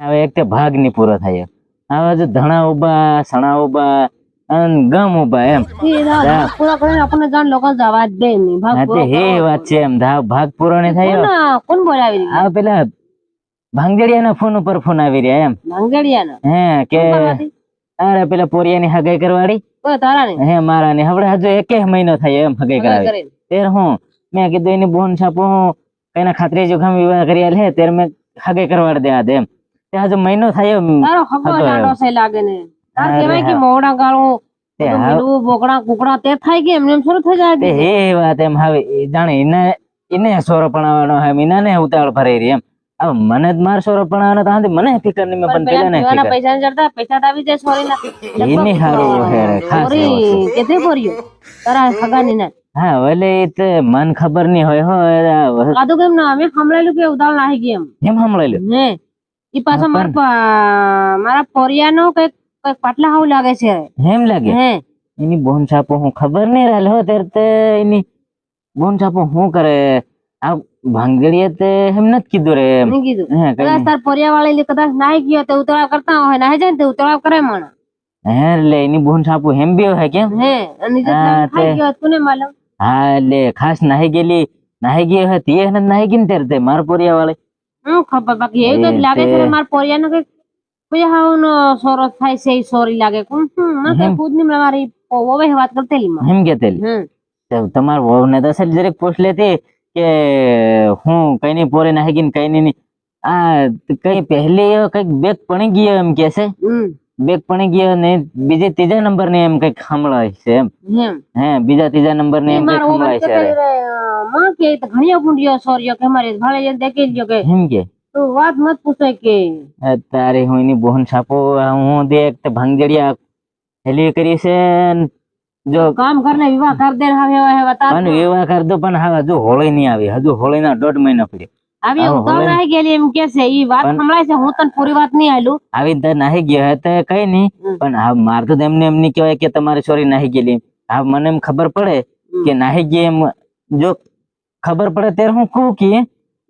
હવે એક તે ભાગની પૂરો થાય. હવે જો ધણા ઊભા સણા ઊભા અને ગમ ઊભા એમ. પૂરા કરીને આપણને જાણ લોકો જવા દે નહીં. ભાગ પૂરો હે વાત છે એમ. ધા ભાગ પૂરો ને થાય કોણ બોલાવી? આ પેલા ભાંગડિયાના ફોન ઉપર ફોન આવી રહ્યા એમ. ભાંગડિયાના. હે કે અરે પેલા પોરિયાની હગાઈ કરવાડી? તારા નહીં. હે મારા ને હવે હજુ એક મહિનો થાય એમ હગાઈ કરાવી. તેર હું મેં કીધું એની બોન છાપો હું કઈના ખાતરી જોખમ વિવાહ કરી લે તેર મેં હગાઈ કરવાડ દે આ દે એમ. તે હજુ મહિનો થાય તારો હગો હગો છે લાગે ને. તાર કહેવાય કે મોડા ગાળું બધું બોકડા કુકડા તે થાય કે એમને એમ શરૂ થઈ જાય હે વાત એમ હવે એ જાણે એને એને સોરો પણાવવાનો હે મીના ને ઉતાવળ ભરાઈ રહી એમ. હવે મને જ માર સોરો પણાવવાનો તો હાંધી મને ફિકર નહીં મે પણ પેલા ને ફિકર. પૈસા જડતા પૈસા આવી જાય સોરી ના એની હારું હે સોરી કેતે ભર્યો? તારા હગાની ના હા ભલે તે મન ખબર નહીં હોય હો કાદુ કેમ ના અમે સાંભળેલું કે ઉદાળ નાહી ગઈ એમ. એમ સાંભળેલું હે. ઈ પાછો માર મારા પોરિયાનો કંઈક કંઈક પાટલા હાવ લાગે છે. એમ લાગે? હે. એની બોન છાપો હું ખબર નહીં રહેલ હો ત્યારે તે એની બોન છાપો હું કરે? આ ભાંગડીએ તે એમ નથી કીધું રે એમ. કીધું. હે કદાચ તાર પોરિયા વાળી કદાચ નાહી ગયો તે ઉતરાવ કરતા હોય નાહી જાય તે ઉતરાવ કરે મણ. હે લે એની બોન છાપો હેમ બી હોય કેમ? હે અને જે હા, ખાઈ ગયો તું ને માલમ? હા લે ખાસ નાહી ગેલી નાહી ગઈ હોય તે નાહી ગઈ ને ત્યારે તે માર પોરિયા વાળી હું ખબર? બાકી એવું તો લાગે છે મારા પોરિયાનો કંઈક કોઈ હાવનો સોરો થાય છે એ સોરી લાગે. કોણ મને. ખુદની મારી ઓવે વાત કરતેલી માં એમ કેતેલી તમાર વહુ ને તો સર જરીક પૂછ લેતી કે હું કઈ ની પોરે નાહી ગઈ કઈ ની આ કઈ પહેલી કંઈક બેગ પણી ગયો એમ કે છે? બેગ પણી ગયો ને બીજે ત્રીજા નંબર ને એમ કંઈક સંભળાય છે એમ. હે બીજા ત્રીજા નંબર ને એમ કંઈક મારો છે માં કે તો ઘણીયો ગુંડિયો સોર્યો કે મારે ભાળે જઈને દેખી લ્યો કે એમ કે? તો વાત મત પૂછે કે. તારે હું એની બોહન છાપો હું દેખ તે ભાંગજડિયા હેલી કરી છે જો કામ કરને વિવાહ કર દે હવે હવે બતા પણ વિવાહ કર દો પણ હવે હજુ હોળી નહીં આવી હજુ હોળી ના દોઢ મહિનો પડ્યો. આવી હવે- નાહી ગયેલી એમ કે છે ઈ વાત સંભળાય છે હું તને પૂરી વાત નહીં આલું આવી રીતે નાહી ગયો હે તો કઈ નહીં પણ હા માર તો એમને એમ નહીં કહેવાય કે તમારી છોરી નાહી ગયેલી હા મને એમ ખબર પડે કે નાહી ગઈ એમ જો ખબર પડે ત્યારે હું કહું કે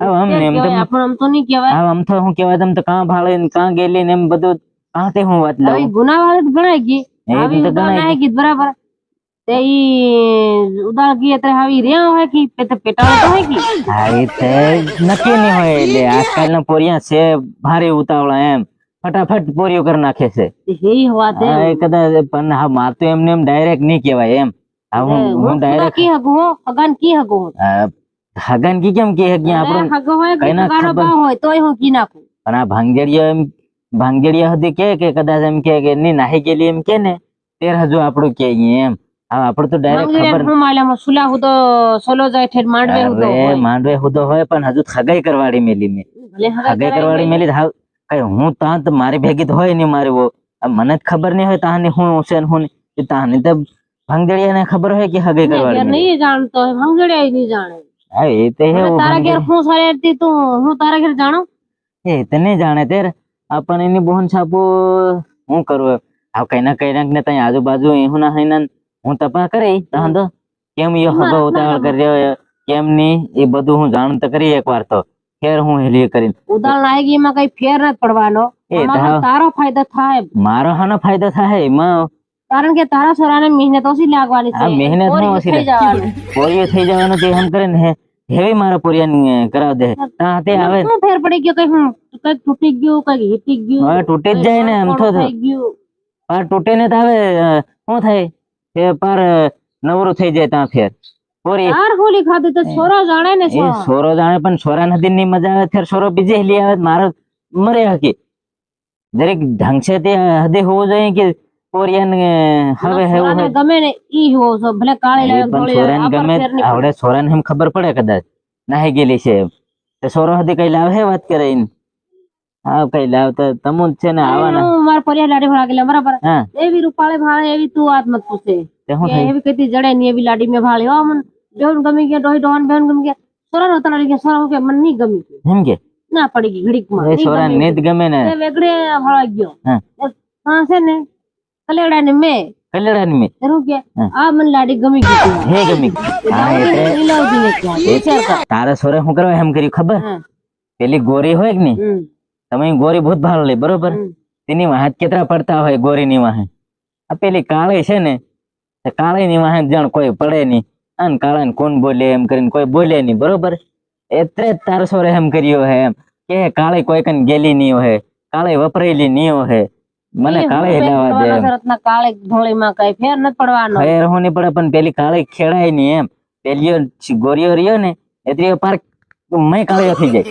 હવે અમને એમ તો આપણે આમ તો નહીં કહેવાય હા આમ તો હું કહેવાય તમ તો કાં ભાળે ને કાં ગયેલી ને એમ બધું કાં તે હું વાત આવી લઉં ગુનાવાળી તો ગણાય ગઈ એ આવી તો ઉદાળ ગણાય નાહી ગઈ બરાબર તે ઈ ઉદાળ ગઈ એટલે આવી રહ્યા હોય કે પેટ પેટાળો તો હોય કે હા એ તે નક્કી નહીં હોય એટલે આજકાલના પોરિયા છે ભારે ઉતાવળા એમ ફટાફટ પોરિયો કરી નાખે છે એ વાત એમ. હા, એ કદાચ પણ હા માર તો એમને એમ ડાયરેક્ટ નહીં કહેવાય એમ હા એ હું હું હું ખુદા ડાયરેક્ટ કી હગું હો અગાન કી હગું હું. હગન કી કેમ કે હગી આપણો હગો હોય ના ખબર. ભાવ હોય તોય હું કી નાખું. પણ આ ભાંગેડિયા એમ ભાંગેડિયા હદે કે કે કદાચ એમ કે કે ની નાહી ગેલી એમ કે ને તેર હજુ આપણું કે એમ. હા આપણું તો ડાયરેક્ટ ખબર હું માલ્યામાં સુલા હું તો સોલો જાય ઠેર માંડવે હું તો હોય. માંડવે હુદો હોય પણ હજુ ખગાઈ કરવાડી મેલી હવે ખગાઈ કરવાડી મેલી હા કઈ હું તાં તો મારી ભેગી તો હોય ને મારી વો મને જ ખબર નહીં હોય તાને હું છે હું તાને તો તાની ને ખબર હોય કે હગાઈ કરવાડી નહીં જાણતો હોય મંગળિયા નહીં જાણે. હા એ તે હવે તારા ઘેર હું સારી હતી તું? હું તારા ઘેર જાણું? એ તને જાણે તેર આપણ એની બોહન છાપો હું કરું આ કઈ ના કઈ ને તઈ આજુબાજુ હું ના હૈના હું તપા કરી તાન તો કેમ યો હગો ઉતાવળ કર્યો કેમ ની? એ બધું હું જાણ તો કરી એકવાર તો. ફેર હું હેલી કરીને. આવી ગઈ એમાં કઈ ફેર નથી પડવાનો. એ તારો ફાયદો થાય મારો હાનો ફાયદો થાય એમાં કારણ કે તારા છોરાને મહેનત ઓછી લાગવાની છે? મહેનત પોરીયું ઓછી લાગવાની. પોરિયો થઈ જવાનું તે હમ કરે ને હેવી મારા પોરિયા કરાવ દે. તા તે આવે. શું ફેર પડી ગયો? કઈ હું કઈ તૂટી ગયું કઈ હીટી ગયું હવે તૂટી જ જાય ને એમ તો થઈ ગયું. પાર તૂટે ને તો હવે શું થાય? કે પાર નવરો થઈ જાય તા ફેર. પોરી. આર હોલી ખાધું તો છોરો જાણે ને એ છોરો. જાણે પણ છોરા નદી ની મજા આવે. ફેર છોરો બીજે લઈ આવે મારો મરે હકી. દરેક ઢંગ છે તે હદે હોવો જોઈએ કે પોરિયાને હવે હેવું હોય. ગમે ને ઈ હોવો છો ભલે કાળે લાગે પણ સોરાને ગમે આવડે સોરાને એમ ખબર પડે કદાચ. નાહી ગયેલી છે તે સોરો હદી કઈ લાવે વાત કરે ઇન હા કઈ લાવ તો તમું જ છે ને આવાના. હું માર પરિયા લાડી ભાળા ગયેલા બરાબર. હા. એવી રૂપાળે ભાળે એવી તું વાત મત પૂછે એવી કતી જડે ની એવી લાડી મે ભાળે. હો મન બેન ગમી ગયા ડોહી ડોહન બેન ગમી ગયા. સોરા નો તણાડી ગયા. સોરા કે મનની ગમી એમ કે? ના પડી ગઈ ઘડીકમાં એ સોરા ને જ ગમે ને. વેગડે ભાળા ગયો. હા. હા છે ને. કલેડા ને મેં કલ્યાણની એનું કે હા. આ મને લાડી ગમી ગઈ. હે ગમી હા એટલે લીલાવતી ને ક્યાં વિચાર કર તારા સોરે શું કરવા એમ કર્યું ખબર હા. પેલી ગોરી હોય કે હમ. તમે ગોરી ભૂત ભાળ લે બરોબર. તેની વાહે કેટલા પડતા હોય ગોરીની વાહે આ પેલી કાળી છે ને કાળી ની વાહે જણ કોઈ પડે નહીં અને કાળાને કોણ બોલે એમ કરીને કોઈ બોલે નહીં બરોબર એટલે તાર સોરે એમ કર્યો હે એમ કે કાળી કોઈ કન ગેલી નહીં હોય કાળી વપરાયેલી નહીં હોય મને કાળે કાળી દે પેલા કાળે ધોળીમાં કઈ ફેર નથી પડવાનો. ફેર હોની પડે પણ પેલી કાળે ખેડાય નહીં એમ. પેલીઓ ગોરીઓ રહ્યો ને એટલી પાર મેં કાળીઓ થઈ જાય.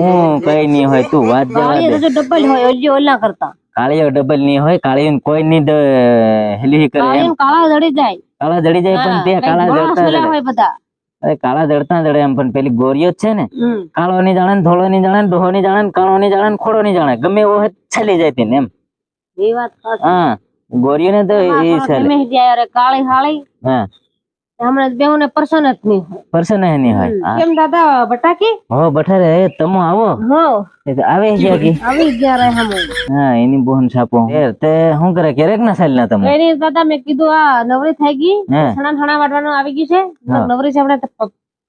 હું કઈ ની હોય તું વાત જવા દે. જો ડબલ હોય ઓલી ઓલા કરતા. કાળીઓ ડબલ નહીં હોય કાળીઓ કોઈ ની હેલી કરે કાળી એમ કાળા જડી જાય. કાળા જડી જાય પણ તે કાળા જડતા હોય બધા. અરે કાળા જડતા જડે એમ પણ પેલી ગોરીઓ છે ને કાળો ની જાણે ધોળો ની જાણે ડોહો ની જાણે કાળો ની જાણે ખોડો ની જાણે ગમે એવો ચાલી જાય તેને એમ. એ વાત હા ગોરીઓ ને તો એ અરે કાળી હાળી. હા. હમણાં બેઉ ને પર્સન જ નહીં હોય. પર્સન નહીં હોય. કેમ દાદા બટાકી? હો બઠારે એ તમો આવો. હો. એ તો આવે ગયા કે આવી ગયા રહે હમ હા એની બોહન છાપો. એ તે શું કરે? ક્યારેક ના સાલ ના તમે? એની દાદા મેં કીધું આ નવરી થઈ ગઈ. છણા છણા વાટવાનું આવી ગયું છે. નવરી છે આપણે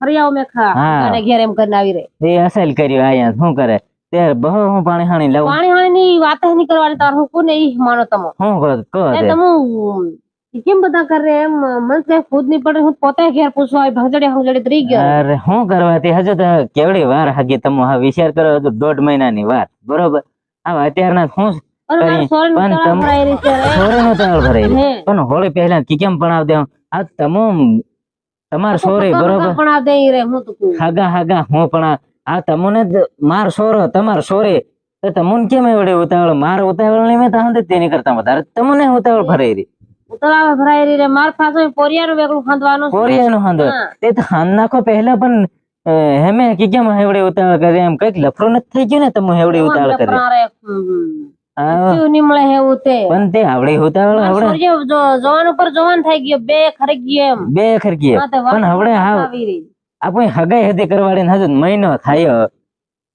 ફરી આવો મેં ખા અને ઘેર એમ કરીને આવી રહી. એ અસલ કર્યો આયા શું કરે? તે બહુ હું પાણી હાણી લાવું પાણી હાણી ની વાત નહીં કરવાની તાર હું કોને ઈ માનો તમો? શું તે? તમો કેમ બધા કરે એમ? મને કઈ ખુદ નહીં પડે. હું પોતે ઘેર પૂછવા આવી ભંગજડે ભંગજડે ત્રી ગયો. અરે શું કરવા તે હજુ તો કેવડી વાર હાગી તમે હા વિચાર કરો હજુ દોઢ મહિનાની વાર બરોબર? હવે અત્યારના શું અને મારે કરી. સોરી પણ તળાવ તમ- ભરાઈ રહી છે રે. સોરે નો તાળ ભરાઈ હે. પણ હોળી પહેલા કી કેમ પણ દે આ તમો તમાર સોરી બરોબર? પણ આ દઈ રે હું તો કહું. હાગા હાગા હું પણ આ- આ તમને જ માર સોરો તમાર સોરે. તો તમને કેમ એવડે ઉતાવળ? માર ઉતાવળ નહીં મેં તાહંદે તેની કરતા વધારે. તમને ઉતાવળ ભરાઈ રહી. તળાવ ભરાઈ રહી રે માર પાસે પોરિયાનું વેગળું ખાંદવાનું હાંધો હા. તે તો હાન નાખો પહેલા પણ હેમે કે કેમ હેવડે ઉતાવળ કરે? એમ કંઈક લફરો નથી થઈ ગયું ને તમે હેવડે ઉતાવળ કરે લફરા રે. હમ. આ જીવ નહીં મળે એવું તે? પણ તે આવડે ઉતાવળ જો- જવાન ઉપર જવાન થઈ ગયો બે ખરી ગયો એમ. બે હા, વાત પણ હવડે હાવ. આપણે હગાઈ હતી કરવાડી હજુ મહિનો થાય.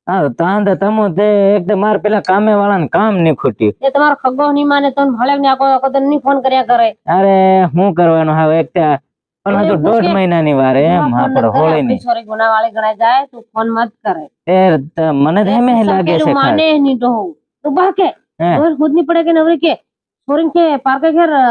હા તાંદ તમો તે એક તો માર પેલા કામે વાળાને કામ નહીં ખૂટ્યું એ તમારો ખગો નહીં માને તો ભલે ને આખો આખો દી નહીં ફોન કર્યા કરે અરે શું કરવાનું હવે એક ત્યાં પણ હજુ એને દોઢ પૂછે. મહિનાની વાર એમ ફોન આપડે નથી કરે, હોળી ની આપણી છોરી ગુનાવાળી ગણાય જાય તું ફોન મત કરે એ તો મને તો એમ લાગે છે પેલું માને ખાસ. નહીં તો હોવું. તું બા કે હે. ઓર ખુદ નહીં પડે કે નવરી કે છોરીને કે પાર્કે ઘેર અ,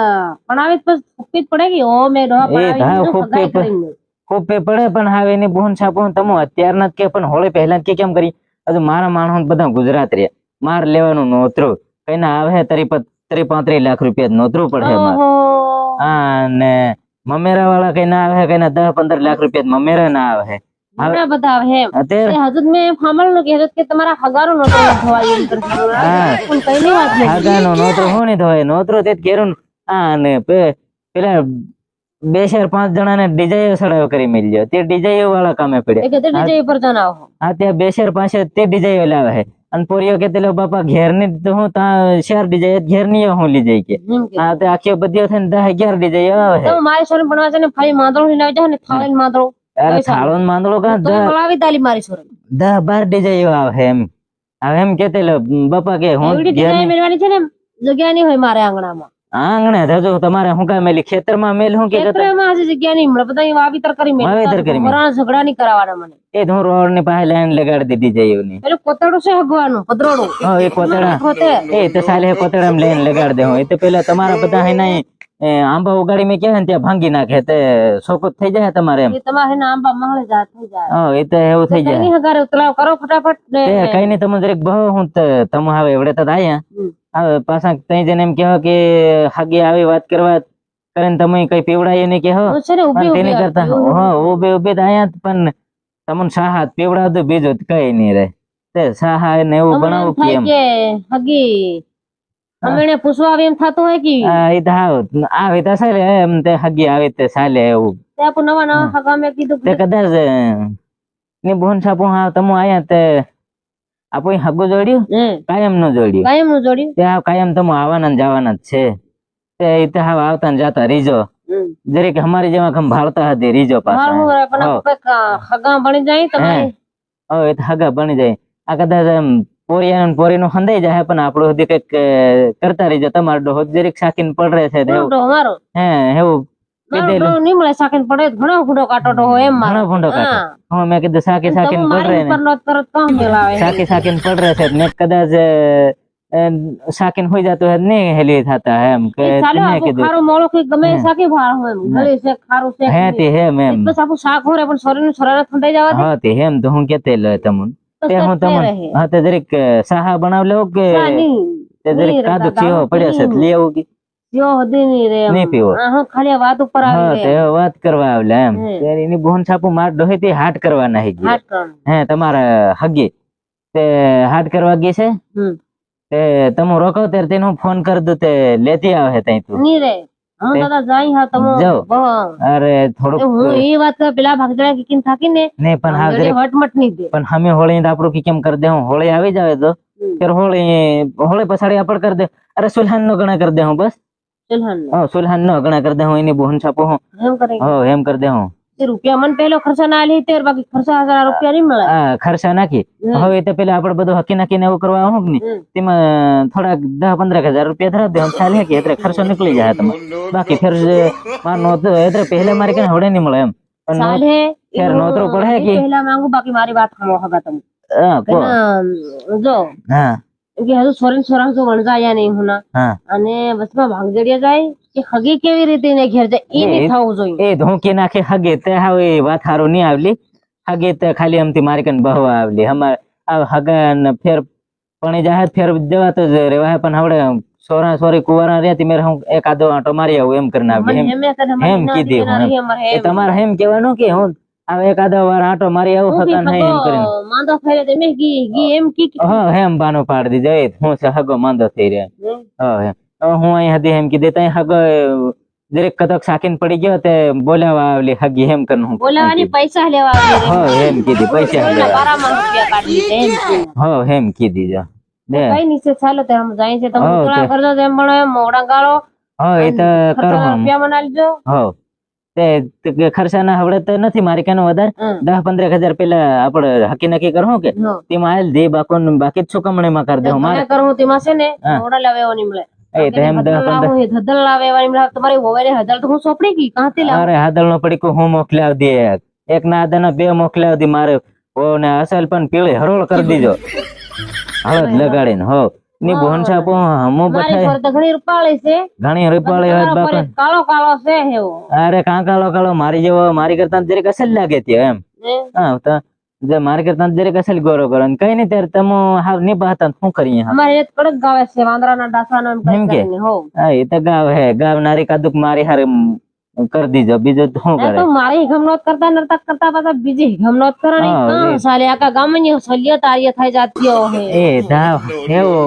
ભણાવી જ પછી ફૂંકવી જ પડે કે ઓ મેં ડોહા એ ભણાવી હા, દીધું, ફૂંકવી સગાઈ પડે. કરીને. ખૂબ પે પડે પણ હવે એની બોન છાપો તમે અત્યારના જ કે પણ હોળી પહેલા જ કે કેમ કરી હજુ મારા માણસો બધા ગુજરાત રે માર લેવાનું નોતરું. કઈ ના આવે તરી ત્રી પાંત્રીસ લાખ રૂપિયા નોતરું પડે. હા ને મમેરા વાળા કઈ ના આવે કઈ ના દસ પંદર લાખ રૂપિયા મમેરા ના આવે. ઘણા બધા મેં સાંભળેલું કે કે તમારા હગારો નતો એમ વાત નહીં. આગળનો નોતરો હું થવાય નોતરો તે કેરું આ ને પેલા બે ચાર પાંચ જણાને ડીજાઈ સડાવ કરી મેલ્યો. તે ડીજાઈ વાળા કામે પડ્યા. તે DJ પર જણાવો. હા ત્યાં બે ચાર પાસે તે ડીજાઈઓ લાવે છે. અને પોરીઓ કે તેલો બાપા ઘેરની તો હું ત્યાં ચાર ડીજાઈ ઘેરની હું લઈ જાય કે. હા તે આખી બધી થઈને દસ અગિયાર ડીજાઈઓ આવે છે. તમે મારી છોરી ભણવા છે ને ફાઈ માંદળો લઈને આવી જાઓ ને થાળીને માંદળો અરે. થાળો ને માંદડો કાં તો દસ ભણાવી મારી છોરી દસ બાર ડીજાઈઓ આવે છે એમ. હવે એમ કે તેલો બાપા કે હું એવડી મેળવાની છે ને જગ્યા નહીં હોય મારે આંગણામાં. આંગણે રજો તમારે હું કાંઈ મેલી ખેતરમાં મેલ હું કે ખેતરમાં આજે જગ્યા નહીં મળે બધા વાવીતર કરી મેલ. વાવેતર કરી મેલ. વરાણ ઝઘડા નહીં કરાવવાના મને. એ હું રોડની પાસે લાઈન લગાડી દીધી જઈ એની. એટલે કોતડો છે હગવાનો પતરોડો હા એ કોતડા એ તો સાલે કોતડા લાઈન લગાડી દે એ તો પેલા તમારા બધા હે નહીં આંબા ઉગાડી મેં ક્યાં ને ત્યાં ભાંગી નાખે. તે સોકત થઈ જાય તમારે એમ. તમારે આંબા મહળે જાય થઈ જાય. હા એ તો એવું થઈ જાય. હગારે ઉતલાવ કરો ફટાફટ ને કઈ નહીં તમે એક બહુ હું તો તમે હવે એવડે તો આયા. પાછા તઈ જને એમ કહેવા કે હાગે આવી વાત કરવા કરીને તમે કઈ પીવડાય નહીં કહેવો તેની કરતા હા ઉભે ઉભે તો આયા પણ તમને સાહા પીવડાવતું બીજું બીજો કઈ નહીં રહે. તે સાહા ને એવું બનાવું કે થાય એમ કે હગી. પૂછવા આવે એમ થતું હોય કે? હા એ તો આવે તો ચાલે એમ તે હગી આવે તે ચાલે એવું. તે આપણું નવા નવા હગા મેં કીધું તે કદાચની બોન છાપું હા તમે આયા તે આપું હગું જોડ્યું? કાયમનું જોડ્યું. કાયમનું જોડ્યું ત્યાં કાયમ તમે આવવાના જવાના જ છે. તે ઈ હાવ આવતા ને જાતા રીજો. જરીક અમારી જેવા ખમ ભાળતા હતી રીજો પાછા. આપણે હગા ભણી જાય તમારે? એ તો હગા બની જાય. આ કદાચ એમ પોરિયા ને પોરીનું હંધાઈ જાય પણ આપણું સુધી કંઈક કરતા રહીજો તમારો ડોહો જરીક સાકીને પડરે છે તો એવું. ઉલટો હે એવું કીધેલું નહીં મળે સાકીને પડે તો ઘણો ગુડો કાટો હોય એમ મારે. ઘણો ભૂંડો કાઢો હા. હું મેં કીધું સાકી તમે સાકીને પડ મારી રહે ને. ઉપર નોત કરો તો કામ મેલાવે સાકી સાકીને પડ રહે છે. મેં કદાચ અ, અ, સાકીને હોઈ જતો હે નહીં હેલી થતા હે એમ કે એ ચાલો મેં આપણું કીધું. ખારું મોળું કંઈક ગમે એ શાકે ભાળ હોય એમ. ગળી છે ખારું છે હે તે હેમ એમ બસ આપણું શાક હોય પણ શરીરનું શરારત ઠંડાઈ જવા દે હા તે હેમ તો હું કેતે લે તમન? તો તે હું સેટ તમન રહે. હા તે જરીક અ, સાહા બનાવ લેવો કે સા નહીં. તે જરીક નહીં રે કાદુ દાદા, ચીવો હું પડ્યો છે? નહીં. લઈ આવું કે? જો હદી નહીં રે એમ. નહીં પીવો. આ હું ખાલી આ વાત ઉપર હા આવી તે રે વાત કરવા આવલે એમ હે. ત્યારે એની બોન છાપુ માર ડોહી તે હાટ કરવા નાહી ગઈ હાથ કરવાનું. હે તમારા હગી તે હાટ કરવા ગઈ છે હમ. તે તમે રોકો ત્યારે તેને હું ફોન કરી દઉં તે લેતી આવે તઈ તું નહીં રે હું તે- દાદા જાય હા તમે જાઓ. બહુ. અરે એ હું થોડુંક એ વાત કરું, પેલા ભાગદડા કીકીને થાકી ને નહીં પણ હા ભાગદડી જરીક વટમટ નહીં દે પણ અમે હોળી ને આપણું કેમ કરી દે હું હોળી આવી જાવે તો હમ. ત્યારે હોળી હોળી પછાડી આપડ કરી દે અરે સુલહાન નો ગણા કરી દે હું બસ ને. હા નો કરી દે હું એની બોન છાપો હું. એમ કરે? હો એમ કરી દે હું. તે રૂપિયા મને પહેલો ખર્ચો ના લે તેર બાકી ખર્ચા હજાર રૂપિયા નહીં મળે. આ ખર્ચા નાખી. હવે તો પેલા આપડે બધું હકી નાખીને એવું કરવા આવું હમ. તેમાં થોડાક દસ પંદર હજાર રૂપિયા ધરા દે ખ્યાલ કે એટલે ખર્ચો નીકળી જાય તમે બાકી ફેર માર નહોતું એટલે પહેલા મારે કઈ હોડે નહીં મળે એમ. ચાલે. એવું પડે કે? પહેલા માંગુ બાકી મારી વાત સાંભળો હગા તમે. હા, કે કહો. ના, જો. હા. કે હજુ સોરેન સોરા જો વણજાયા નહીં હુના. અને બસમાં ભાગજડિયા જાય કે હગી કેવી રીતે એને ઘેર જાય એ એ- નહીં થવું જોઈએ. એ ધોકી નાખે હગે તે હાવ વાત હારું નહીં આવલી. હગે તે ખાલી આમથી મારી કન બહવા આવલી. અમાર આ હગા ફેર પણ જાહેર ફેર જવાતો જ રેવા પણ હવે સોરા સોરી કુવારા રહ્યા મેરે હું એક આધો આંટો મારી આવું એમ કરીને આવલી. એમ કીધી તમારે એમ કેવાનું કે હું આ એક આધો વાર આંટો મારી આવું હતા નહીં એમ કરીને. માંદો થઈ રહ્યો તો મેં ગી ગી એમ કી. હા હેમ બાનો પાડ દીધો એ હું છે હગો માંદો થઈ રહ્યો. હા હેમ. હું અહીં હતી એમ કીધે તઈ હગો દરેક કદક સાકીન પડી ગયો તે બોલાવા આવલી હગી હેમ કરનું હું બોલાવાની પૈસા લેવા આવી રે. હો હેમ કીધી પૈસા લેવા. બારામાં રૂપિયા કાઢી દે એમ. હો હેમ કીધી જા. દે કઈ નીચે ચાલો તે હમ જાય છે. તમે થોડા કરજો એમ પણ એમ મોડા ગાળો. હા એ તો કરો રૂપિયા મનાલજો હો. તે કે ખર્ચાના હવડે તો નથી મારે કેનો વધારે? દસ પંદર હજાર પેલા આપડે હકી નક્કી કરો કે. તેમાં આયેલ દે બાકો બાકી જ માં કરી દે મારે. કરવું કરું તેમાં છે ને. મોડા લાવે એવો મળે. એ તો દસ પંદર. લાવું લાવે એવા મળે. તમારી વહુને હદલ તો હું સોંપડી ગઈ કાંથી લાવું? અરે હાદળ નો પડીકું હું મોકલાવ દે એક ના આદાના બે મોકલાવ દી મારે ઓ અસલ પણ પીળી હરોળ કરી દીજો. હળદ લગાડીને હો. ની બોન છાપો હમો તો ઘણી રૂપાળી છે. ઘણી રૂપાળી હોય બાપા. કાળો કાળો છે હેવો. અરે કાંકાળો કાળો મારી જેવો મારી કરતા જરીક અસલ લાગે તે એમ. હા? તો જે મારી કરતા જરીક અસલ ગોરો ને કઈ નહીં ત્યારે તમે હાવની ને શું કરીએ હા અમારે એક કડક ગાવે છે વાંદરાના ડાસાનો એમ કે? કરીને હો. હા, એ તો ગાવ હે. ગાવ નારી કાદુક મારી હારે કરી દીજો બીજું તો શું કરે તો મારી હિગમનોત કરતા નરતક કરતા પાછા બીજી હિગમનોત કરવાની હા, સાલે આકા ગામની સલિયત આર્ય થઈ જાતી હોય એ ધા એવો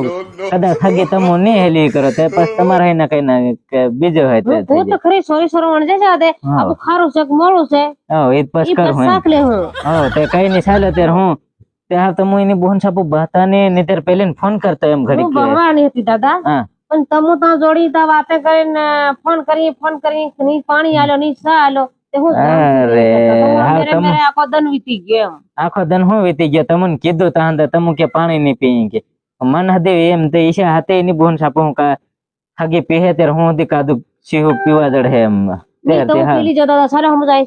કદા થગે તમો ને હેલી કરો તે પછી તમારે હે ના કઈ ના કે બીજો હોય તે હું તો ખરી સોરી સરવણ જે છે તે. આખું ખારું છે કે મોળું છે હા એ પછી કર હું શાક લે હું. હા તે કઈ ની સાલે ત્યારે હું ત્યાં તો હું એની બોન છાપો બહાતા ને ને તેર પહેલે ફોન કરતો એમ ઘડી હું ભણવાની હતી દાદા. હા. પણ તમે ત્યાં જોડી તા વાતે કરીને ફોન કરી ફોન કરી ની પાણી આલો ની સા આલો તે હું અરે, હા, તમે આખો દન વીતી ગયો આખો દન હું વીતી ગયો? તમને કીધું તા અંદર તમે કે પાણી ની પી કે. મન હદે એમ તે ઈશે હાથે ની બોન સાપો હું કા હગી પીહે ત્યારે હું હદી કાદુ શીહુ પીવા જડે એમ. તે તો તે હા. પેલી જતા સારા સમજાય.